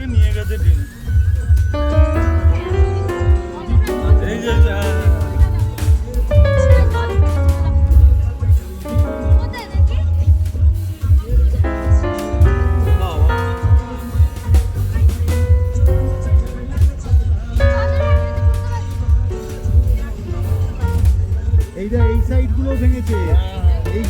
থেকে নিয়ে গেছে ট্রেনে এই যে এইটা এই সাইডগুলো ভেঙেছে। হ্যাঁ, হ্যাঁ। এই